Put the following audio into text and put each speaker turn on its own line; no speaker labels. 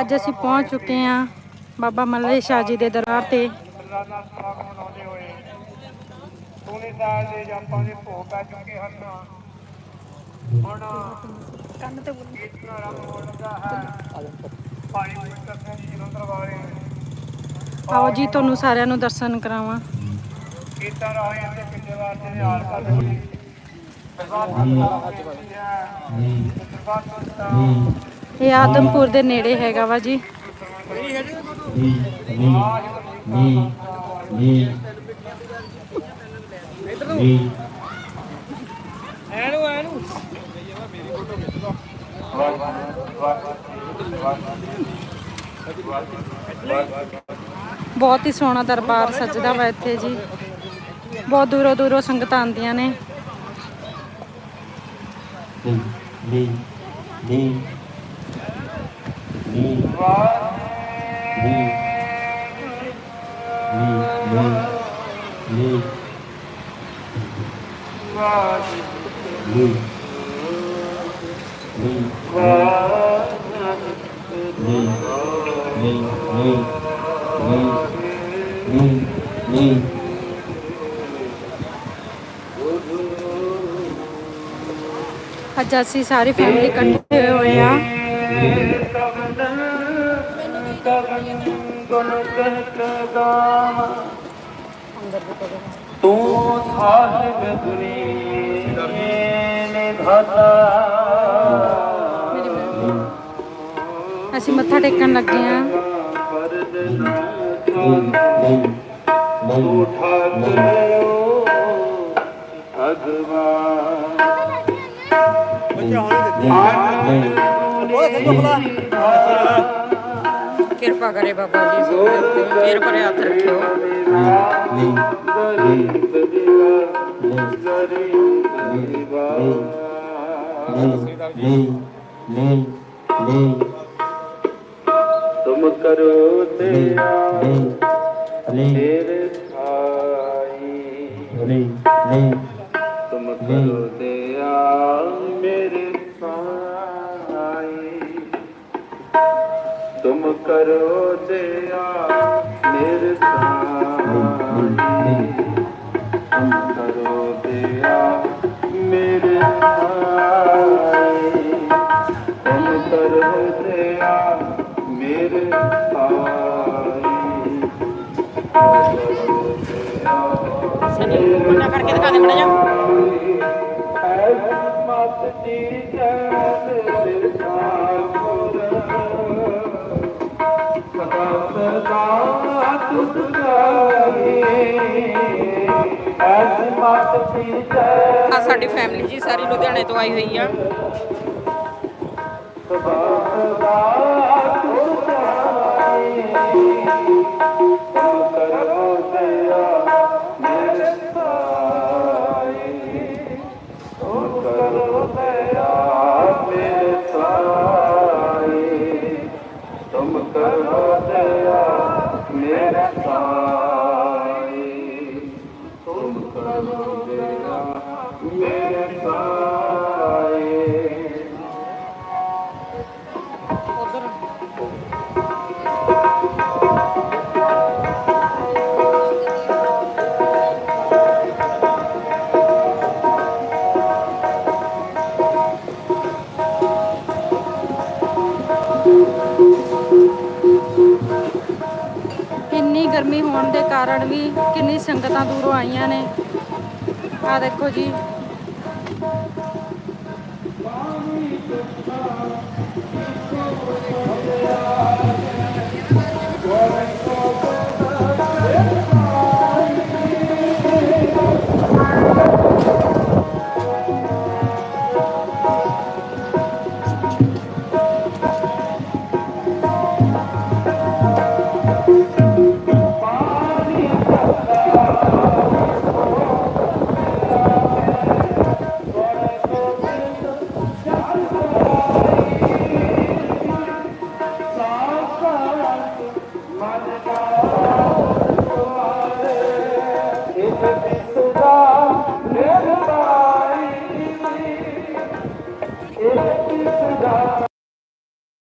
ਅੱਜ ਅਸੀਂ ਪਹੁੰਚ ਚੁੱਕੇ ਹਾਂ ਬਾਬਾ ਮੱਲੇ ਸ਼ਾਹ ਜੀ ਦੇ ਦਰਬਾਰ ਤੇ।
ਰੋਜ਼ਾਨਾ ਸਮਾਗਮ ਮਨਾਉਂਦੇ ਹੋਏ ਸੋਨੇ ਸਾਹਿਬ ਦੇ ਜਪਾਂ ਦੇ ਭੋਗ ਪੈ ਚੁੱਕੇ ਹਨ ਹੁਣ
ਕੰਨ ਤੇ ਬੋਲ
ਕੀਰਤਨ ਆਰੰਭ ਹੋਣ ਲੱਗਾ ਹੈ ਭਾਈ ਪੁੱਤਰ ਸਿੰਘ ਜੀ ਜਲੰਧਰ ਵਾਲੇ
ਆਓ ਜੀ, ਤੁਹਾਨੂੰ ਸਾਰਿਆਂ ਨੂੰ ਦਰਸ਼ਨ ਕਰਾਵਾਂ।
ਕੀਰਤਨ ਰਾਹੀਂ ਅਤੇ ਪਿੰਡੇ ਵਾਸਤੇ ਦੇ ਹਾਲ ਕਰਦੇ ਹੋਏ ਸਰਬੱਤ ਦਾ ਬੇਨਤੀ ਹੈ।
ਇਹ ਆਦਮਪੁਰ ਦੇ ਨੇੜੇ ਹੈਗਾ ਵਾ ਜੀ। ਬਹੁਤ ਹੀ ਸੋਹਣਾ ਦਰਬਾਰ ਸੱਜਦਾ ਵਾ ਇੱਥੇ ਜੀ। ਬਹੁਤ ਦੂਰੋਂ ਦੂਰੋਂ ਸੰਗਤਾਂ ਆਉਂਦੀਆਂ ਨੇ।
Lee, Lee, जैसी सारी फैमिली इकट्ठे हुए हैं
ਤੂੰ ਅਸੀਂ ਮੱਥਾ ਟੇਕਣ ਲੱਗੇ ਆ
ਤੂੰ ਠਾਕਰੋ ਅਗਵਾ ਬੱਚਾ ਹੋਣੀ
ਦਿੱਤੀ ਆਨੰਦ ਉਹ ਸਭ ਤੋਂ ਬਲਾ ਕਿਰਪਾ ਕਰੇ ਬਾਬਾ ਜੀ ਸਭ ਭਰੇ ਹੱਥ ਰੱਖਿਓ।
ਤੁਮ ਕਰੋ ਤੇ ਤੇਰੇ ਸਾਈ। ਤੁਮ ਕਰੋ ਦਇਆ
तुम करो
जया निरसानी तुम करो दया मेरे तुम करो दया मेरे करके दिखा दे
ਆ ਸਾਡੀ ਫੈਮਿਲੀ ਜੀ ਸਾਰੀ ਲੁਧਿਆਣੇ ਤੋਂ ਆਈ ਹੋਈ ਆ। ਇੰਨੀ ਗਰਮੀ ਹੋਣ ਦੇ ਕਾਰਨ ਵੀ ਕਿੰਨੀ ਸੰਗਤਾਂ ਦੂਰੋਂ ਆਈਆਂ ਨੇ। ਆ ਦੇਖੋ ਜੀ।